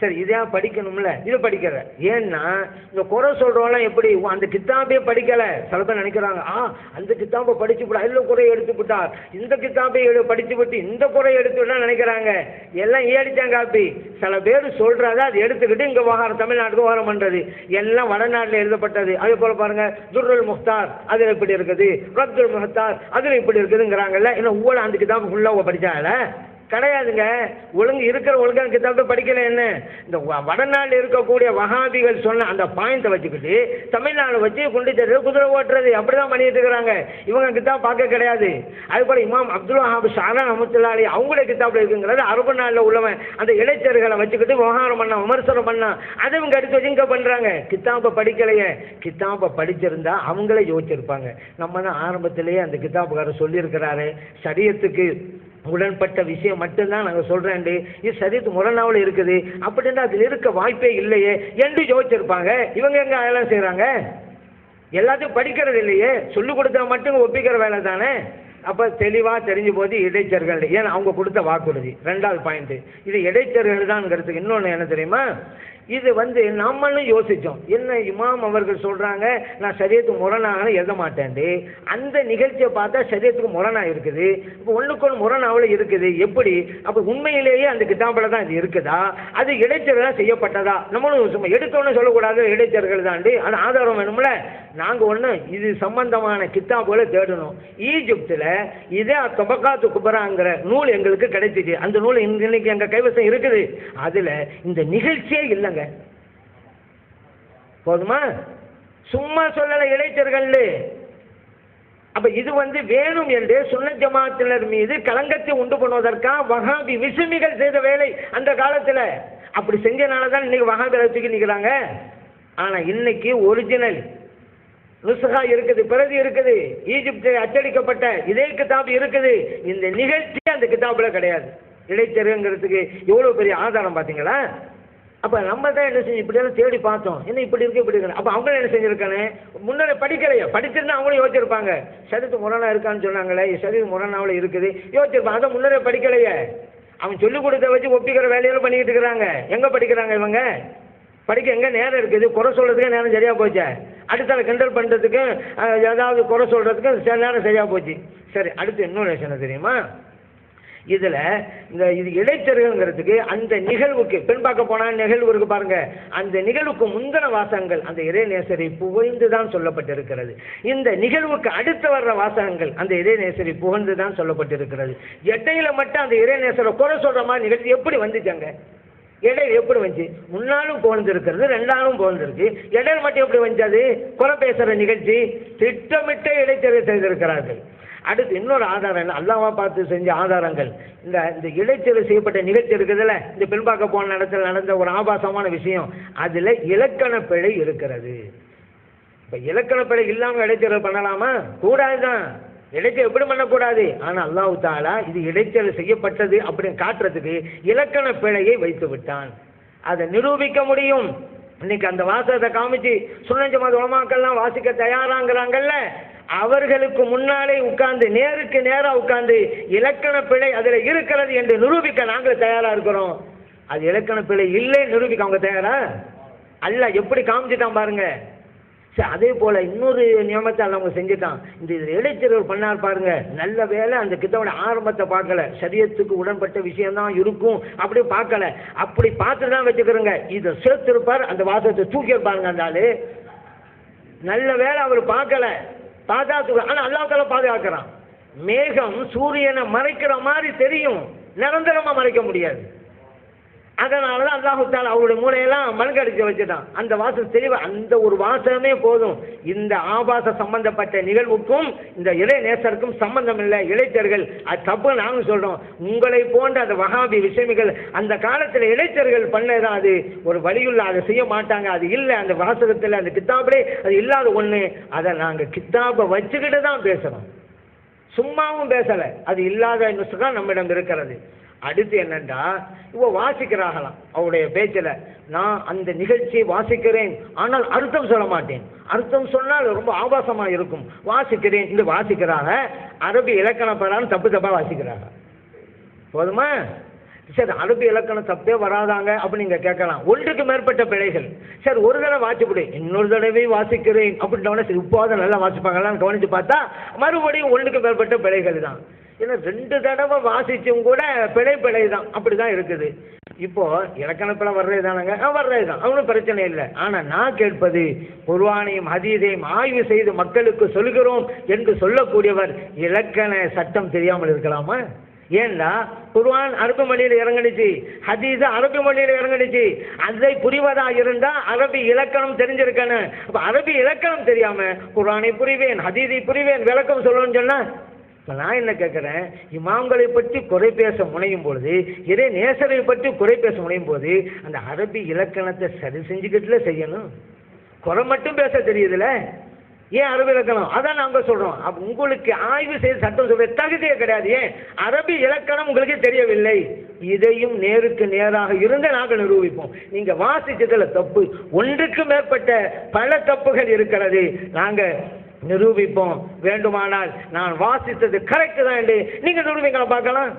சரி இதையா படிக்கணும்ல. இதை படிக்கிற. ஏன்னா இந்த குறை சொல்றவங்களாம் எப்படி அந்த கித்தாப்பே படிக்கல. சில பேர் நினைக்கிறாங்க ஆ அந்த கித்தாப்பை படிச்சு விடா அதில் குறை எடுத்து விட்டார் இந்த கித்தாப்பை எடு படிச்சு விட்டு இந்த குறை எடுத்து விடா நினைக்கிறாங்க. எல்லாம் ஏடிச்சாங்க காப்பி சில பேர் சொல்றத அதை எடுத்துக்கிட்டு இங்கே விவகாரம் தமிழ்நாட்டுக்கு விவகாரம் பண்றது. எல்லாம் வடநாட்டில் எழுதப்பட்டது. அதே போல பாருங்க துர்ருல் முக்தார் அதில் இப்படி இருக்குது. அப்துல் முஹத்தார் அதில் இப்படி இருக்குதுங்கிறாங்கல்ல. ஏன்னா ஊழல் அந்த கித்தாப்பு ஃபுல்லாக படிச்சாங்கல்ல? கிடையாதுங்க. ஒழுங்கு இருக்கிற ஒழுங்கான கிதாபை படிக்கல என்ன? இந்த வ- இருக்கக்கூடிய வகாபிகள் சொன்ன அந்த பாயிண்ட்டை வச்சுக்கிட்டு தமிழ்நாடு வச்சு கொண்டு தருது குதிரை ஓட்டுறது அப்படிதான் பண்ணிட்டு இருக்கிறாங்க. இவங்க கிதாப் பார்க்க கிடையாது. அது போல இமாம் அப்துல் வஹாப் ஷாரா அமுத்துல்லாலி அவங்களுடைய கிதாப்ல இருக்குங்கிறது அரபு நாளில் உள்ளவன் அந்த இளைஞர்களை வச்சுக்கிட்டு விவகாரம் பண்ணா விமர்சனம் பண்ணான். அதை இவங்க எடுத்து வச்சு இங்கே பண்ணுறாங்க கித்தாப்பை படிக்கலையே கித்தாப்பை படிச்சிருந்தா அவங்களே யோசிச்சிருப்பாங்க. நம்ம தான் ஆரம்பத்திலேயே அந்த கித்தாப்புக்காரர் சொல்லியிருக்கிறாரு சரியத்துக்கு உடன்பட்ட விஷயம் மட்டும்தான் நாங்கள் சொல்கிறேன் இது சரித்து முரணாவில் இருக்குது. அப்படின்னா அதில் இருக்க வாய்ப்பே இல்லையே. என்று யோசிச்சிருப்பாங்க. இவங்க எங்கே அதெல்லாம் செய்கிறாங்க எல்லாத்தையும் படிக்கிறது இல்லையே. சொல்லிக் கொடுத்தா மட்டும் ஒப்பிக்கிற வேலை தானே? அப்போ தெளிவாக தெரிஞ்சு போது இடைச்சர்கள். ஏன்னா அவங்க கொடுத்த வாக்குறுதி. ரெண்டாவது பாயிண்ட்டு இது இடைச்சர்கள் தான்ங்கிறதுக்கு இன்னொன்று என்ன தெரியுமா? இது வந்து நம்மளும் யோசித்தோம் என்ன இமாம் அவர்கள் சொல்கிறாங்க நான் சரியத்துக்கு முரணாக எழுத மாட்டேன்டி. அந்த நிகழ்ச்சியை பார்த்தா சரியத்துக்கு முரணாக இருக்குது. இப்போ ஒன்றுக்கு ஒன்று முரணாவில் இருக்குது. எப்படி? அப்போ உண்மையிலேயே அந்த கிதாபில் தான் இது இருக்குதா? அது இடைச்சர்களாக செய்யப்பட்டதா? நம்மளும் சும்மா எடுத்தோன்னு சொல்லக்கூடாது. இடைச்சர்கள் தாண்டி அது ஆதாரம் வேணும்ல? நாங்கள் ஒன்று இது சம்பந்தமான கித்தாபுகளை தேடணும். ஈஜிப்தில் இதே தொபக்காத்து குபராங்கிற நூல் எங்களுக்கு கிடைச்சிச்சு. அந்த நூல் இன்னைக்கு எங்கள் கைவசம் இருக்குது. அதில் இந்த நிகழ்ச்சியே இல்லைங்க. போதுமா? சும்மா சொல்லலை இளைஞர்கள். அப்ப இது வந்து வேணும் என்று சுன்ன ஜமாத்தினர் மீது கலங்கத்தை உண்டு பண்ணுவதற்காக வகாபி விசுமிகள் செய்த வேலை அந்த காலத்துல. அப்படி செஞ்சனால தான் இன்னைக்கு வகாபி தூக்கி நிற்கிறாங்க ஆனா இன்னைக்கு ஒரிஜினல் நுசகா இருக்குது பிரதி இருக்குது ஈஜிப்தில் அச்சடிக்கப்பட்ட இதே கிதாப் இருக்குது. இந்த நிகழ்ச்சி அந்த கிதாபுல கிடையாது. இடைத்தருங்கிறதுக்கு எவ்வளவு பெரிய ஆதாரம் பாத்தீங்களா? அப்போ நம்ம தான் என்ன செஞ்சு இப்படியெல்லாம் தேடி பார்த்தோம். என்ன இப்படி இருக்கு இப்படி இருக்கு? அப்போ அவங்க என்ன செஞ்சுருக்கானே முன்னாடி படிக்கலையே. படிச்சிருந்தா அவங்களும் யோசிச்சிருப்பாங்க. சரீரத்து முரணா இருக்கான்னு சொன்னாங்களே சரீர முரணாவில் இருக்குது. யோசிச்சிருப்பாங்க. அதை முன்னரே படிக்கலையே. அவன் சொல்லிக் கொடுத்த வச்சு ஒப்பிக்கிற வேலையெல்லாம் பண்ணிக்கிட்டு இருக்கிறாங்க. எங்கே படிக்கிறாங்க இவங்க? படிக்க எங்கே நேரம் இருக்குது? குறை சொல்கிறதுக்கே நேரம் சரியாக போச்சு? அடுத்தால கிண்டல் பண்ணுறதுக்கு ஏதாவது குறை சொல்கிறதுக்கு சில நேரம் சரியாக போச்சு. சரி அடுத்து இன்னொரு விஷயம் தெரியுமா? இதில் இந்த இது இடைத்தருங்கிறதுக்கு அந்த நிகழ்வுக்கு பெண் பார்க்க போனால் நிகழ்வு இருக்கு பாருங்க. அந்த நிகழ்வுக்கு முந்தின வாசகங்கள் அந்த இறைநேசரை புகழ்ந்து தான் சொல்லப்பட்டிருக்கிறது. இந்த நிகழ்வுக்கு அடுத்து வர்ற வாசகங்கள் அந்த இறைநேசரை புகழ்ந்து தான் சொல்லப்பட்டிருக்கிறது. எட்டையில் மட்டும் அந்த இறைநேசரை குறை சொல்கிற மாதிரி நிகழ்ச்சி எப்படி வந்துச்சாங்க இடையில் எப்படி வந்துச்சு? முன்னாலும் புகழ்ந்துருக்கிறது ரெண்டாலும் புகழ்ந்திருக்கு. இடையில் மட்டும் எப்படி வந்துச்சு குறை பேசுகிற நிகழ்ச்சி திட்டமிட்ட இடைத்தேர்வு செய்திருக்கிறார்கள். அடுத்து இன்னொரு ஆதாரம் என்ன? அல்லாவா பார்த்து செஞ்ச ஆதாரங்கள். இந்த இந்த இடைச்சல் செய்யப்பட்ட நிகழ்ச்சி இருக்குதுல்ல? இந்த பெண்பாக்க போன இடத்துல நடந்த ஒரு ஆபாசமான விஷயம். அதில் இலக்கண பிழை இருக்கிறது. இப்போ இலக்கண பிழை இல்லாமல் இடைச்சல் பண்ணலாமா? கூடாதுதான். இடைச்சல் எப்படி பண்ணக்கூடாது? ஆனால் அல்லாஹ் தாலா இது இடைச்சல் செய்யப்பட்டது அப்படின்னு காட்டுறதுக்கு இலக்கண பிழையை வைத்து விட்டான். அதை நிரூபிக்க முடியும். இன்னைக்கு அந்த வாசகத்தை காமிச்சு சுண்ணஞ்சமாத உலமாக்கள்லாம் வாசிக்க தயாராங்கிறாங்கல்ல? அவர்களுக்கு முன்னாலே உட்கார்ந்து நேருக்கு நேராக உட்கார்ந்து இலக்கண பிழை அதில் இருக்கிறது என்று நிரூபிக்க நாங்கள் தயாராக இருக்கிறோம். அது இலக்கண பிழை இல்லை நிரூபிக்க அவங்க தயாரா? அல்ல எப்படி காமிச்சிட்டான் பாருங்க. சரி அதே போல் இன்னொரு நியமத்தை அவங்க செஞ்சுட்டான். இந்த இதில் இடைச்சர்கள் பண்ணார் பாருங்க. நல்ல வேலை அந்த கித்தோட ஆரம்பத்தை பார்க்கல. சரியத்துக்கு உடன்பட்ட விஷயம்தான் இருக்கும். அப்படி பார்க்கல. அப்படி பார்த்து தான் வச்சுக்கிறோங்க. இதை சேர்த்திருப்பார் அந்த வாசத்தை தூக்கியிருப்பாருங்க அந்த ஆள். நல்ல வேலை அவர் பார்க்கல. பார்த்தா ஆனால் அல்லாத்தால பாதுகாக்கிறான். மேகம் சூரியனை மறைக்கிற மாதிரி தெரியும். நிரந்தரமாக மறைக்க முடியாது. அதனால தான் அல்லாஹு தாலா அவருடைய மூளையெல்லாம் மலங்கடிச்சு வச்சுட்டான். அந்த வாசம் தெளிவு அந்த ஒரு வாசகமே போதும். இந்த ஆபாச சம்பந்தப்பட்ட நிகழ்வுக்கும் இந்த இளை நேசருக்கும் சம்பந்தம் இல்லை. இளைஞர்கள் அது தப்பு நாங்கள் சொல்கிறோம் உங்களை போன்ற அந்த வகாபி விஷயமிகள் அந்த காலத்தில் இளைஞர்கள் பண்ணதான் அது ஒரு வழியுள்ள அதை செய்ய மாட்டாங்க. அது இல்லை அந்த வாசகத்தில் அந்த கித்தாபிலே அது இல்லாத ஒன்று அதை நாங்கள் கித்தாபை வச்சுக்கிட்டு தான் பேசுகிறோம் சும்மாவும் பேசலை. அது இல்லாத நுசுகா நம்மிடம் இருக்கிறது. அடுத்து என்னண்டா? இவ வாசிக்கிறார்களாம். அவருடைய பேச்சில் நான் அந்த நிகழ்ச்சியை வாசிக்கிறேன். ஆனால் அர்த்தம் சொல்ல மாட்டேன். அர்த்தம் சொன்னால் ரொம்ப ஆபாசமாக இருக்கும். வாசிக்கிறேன். இது வாசிக்கிறாங்க அரபி இலக்கணப்படான்னு தப்பு தப்பாக வாசிக்கிறாங்க போதுமா? சரி அரபி இலக்கணம் தப்பே வராதாங்க அப்படி நீங்கள் கேட்கலாம். ஒன்றுக்கு மேற்பட்ட பிழைகள். சரி ஒரு தடவை வாசிப்படு இன்னொரு தடவை வாசிக்கிறேன். அப்படின்னோடனே சரி இப்போதான் நல்லா வாசிப்பாங்களான்னு கவனிச்சு பார்த்தா மறுபடியும் ஒன்றுக்கு மேற்பட்ட பிழைகள் தான். ஏன்னா ரெண்டு தடவை வாசிச்சும் கூட பிழை பிழை தான். அப்படி தான் இருக்குது. இப்போ இலக்கணத்தில் வர்றது தானங்க ஆ வர்றது தான் ஒன்றும் பிரச்சனை இல்லை. ஆனால் நான் கேட்பது குர்வானையும் அதீதையும் ஆய்வு செய்து மக்களுக்கு சொல்கிறோம் என்று சொல்லக்கூடியவர் இலக்கண சட்டம் தெரியாமல் இருக்கலாமா? ஏன்னா குர்வான் அரபு மொழியில் இறங்குனுச்சு. ஹதீஸ் அரபி மொழியில் இறங்குனுச்சு. அதை புரிவதாக இருந்தால் அரபி இலக்கணம் தெரிஞ்சிருக்கணும். அப்போ அரபி இலக்கணம் தெரியாமல் குர்ஆனை புரிவேன் ஹதீஸை புரிவேன் விளக்கம் சொல்லணும்னு சொன்னால் இப்போ நான் என்ன கேட்குறேன் இமாம்களை பற்றி குறை பேச முனையும் பொழுது இதே நேசரை பற்றி குறை பேச முனையும் போது அந்த அரபி இலக்கணத்தை சரி செஞ்சுக்கிட்டுல செய்யணும். குறை மட்டும் பேச தெரியுதுல்ல ஏன் அரபி இலக்கணம்? அதான் நாங்கள் சொல்கிறோம் அப்போ உங்களுக்கு ஆய்வு செய்து சட்டம் சொல்ற தகுதியே கிடையாது. ஏன்? அரபி இலக்கணம் உங்களுக்கு தெரியவில்லை. இதையும் நேருக்கு நேராக இருந்து நாங்கள் நிரூபிப்போம். நீங்கள் வாசிச்சதில் தப்பு. ஒன்றுக்கு மேற்பட்ட பல தப்புகள் இருக்கிறது. நாங்கள் நிரூபிப்போம். வேண்டுமானால் நான் வாசித்தது கரெக்ட் தான் என்று நீங்க நிரூபிக்கலாம் பார்க்கலாம்.